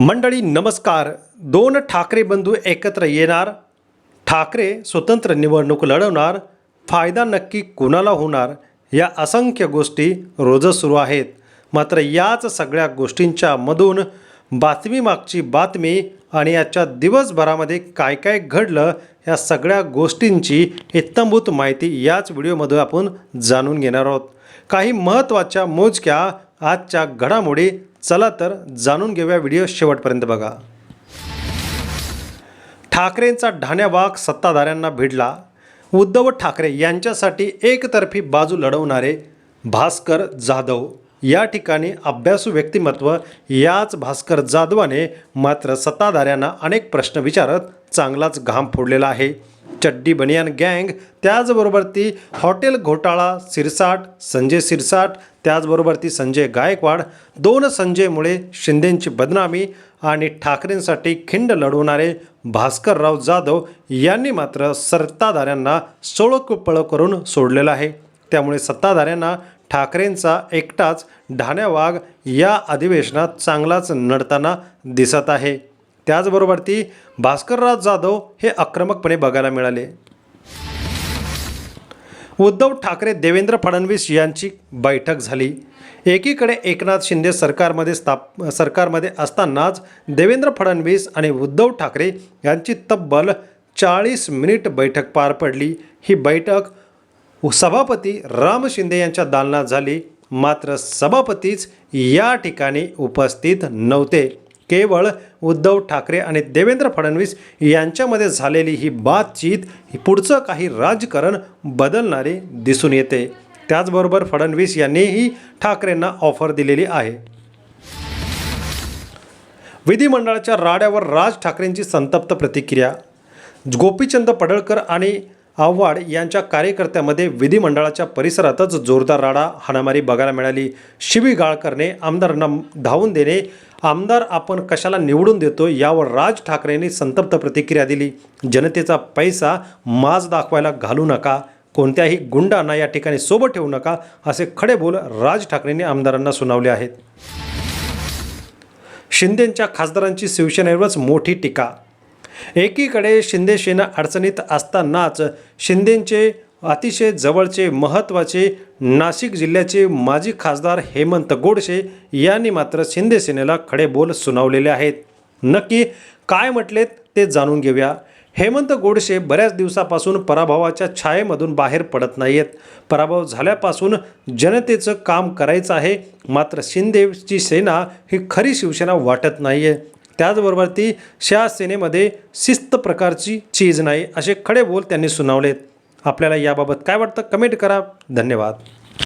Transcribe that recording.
मंडळी नमस्कार. दोन ठाकरे बंधू एकत्र येणार. ठाकरे स्वतंत्र निवडणूक लढवणार. फायदा नक्की कुणाला होणार? या असंख्य गोष्टी रोजच सुरू आहेत. मात्र याच सगळ्या गोष्टींच्या मधून बातमीमागची बातमी आणि याच्या दिवसभरामध्ये काय काय घडलं या सगळ्या गोष्टींची इत्तंभूत माहिती याच व्हिडिओमधून आपण जाणून घेणार आहोत. काही महत्त्वाच्या मोजक्या आजच्या घडामोडी चला तर जाणून घेऊया व्हिडिओ शेवटपर्यंत बघा. ठाकरेंचा ढाण्यावाघ सत्ताधाऱ्यांना भिडला. उद्धव ठाकरे यांच्यासाठी एकतर्फी बाजू लढवणारे भास्कर जाधव. या ठिकाणी अभ्यासू व्यक्तिमत्व याच भास्कर जाधवाने मात्र सत्ताधाऱ्यांना अनेक प्रश्न विचारत चांगलाच घाम फोडलेला आहे. चड्डी बनियान गँग त्याचबरोबर ती हॉटेल घोटाळा सिरसाट संजय सिरसाट त्याचबरोबर ती संजय गायकवाड दोन संजयमुळे शिंदेंची बदनामी आणि ठाकरेंसाठी खिंड लढवणारे भास्करराव जाधव यांनी मात्र सत्ताधाऱ्यांना सोळकपळ करून सोडलेलं आहे. त्यामुळे सत्ताधाऱ्यांना ठाकरेंचा एकटाच ढाण्या वाघ या अधिवेशनात चांगलाच नडताना दिसत आहे. त्याचबरोबर ती भास्करराव जाधव हे आक्रमकपणे बघायला मिळाले. उद्धव ठाकरे देवेंद्र फडणवीस यांची बैठक झाली. एकीकडे एकनाथ शिंदे सरकारमध्ये स्थाप सरकारमध्ये असतानाच देवेंद्र फडणवीस आणि उद्धव ठाकरे यांची तब्बल चाळीस मिनिट बैठक पार पडली. ही बैठक सभापती राम शिंदे यांच्या दालनात झाली. मात्र सभापतीच या ठिकाणी उपस्थित नव्हते. केवळ उद्धव ठाकरे आणि देवेंद्र फडणवीस यांच्यामध्ये झालेली ही बातचीत ही पुढचं काही राजकारण बदलणारे दिसून येते. त्याचबरोबर फडणवीस यांनीही ठाकरेंना ऑफर दिलेली आहे. विधिमंडळाच्या राड्यावर राज ठाकरेंची संतप्त प्रतिक्रिया. गोपीचंद पडळकर आणि आव्हाड यांच्या कार्यकर्त्यामध्ये विधिमंडळाच्या परिसरातच जोरदार राडा हाणामारी बघायला मिळाली. शिवीगाळ करणे आमदारांना धावून देणे आमदार आपण कशाला निवडून देतो यावर राज ठाकरेंनी संतप्त प्रतिक्रिया दिली. जनतेचा पैसा माज दाखवायला घालू नका कोणत्याही गुंडांना या ठिकाणी सोबत ठेवू नका असे खडे बोल राज ठाकरेंनी आमदारांना सुनावले आहेत. शिंदेंच्या खासदारांची शिवसेनेवरच मोठी टीका एकीकडे शिंदे सेना अडचणीत असतानाच शिंदेंचे अतिशय जवळचे महत्त्वाचे नाशिक जिल्ह्याचे माजी खासदार हेमंत गोडसे यांनी मात्र शिंदे सेनेला खडे बोल सुनावलेले आहेत. नक्की काय म्हटलेत ते जाणून घेऊया. हेमंत गोडसे बऱ्याच दिवसापासून पराभवाच्या छायेमधून बाहेर पडत नाहीयेत. पराभव झाल्यापासून जनतेचं काम करायचं आहे. मात्र शिंदेची सेना ही खरी शिवसेना वाटत नाही आहे त्याचबरोबर ती शा सेनेमध्ये शिस्त प्रकारची चीज नाही असे खडे बोल त्यांनी सुनावलेत. आपल्याला याबाबत काय वाटतं? कमेंट करा. धन्यवाद.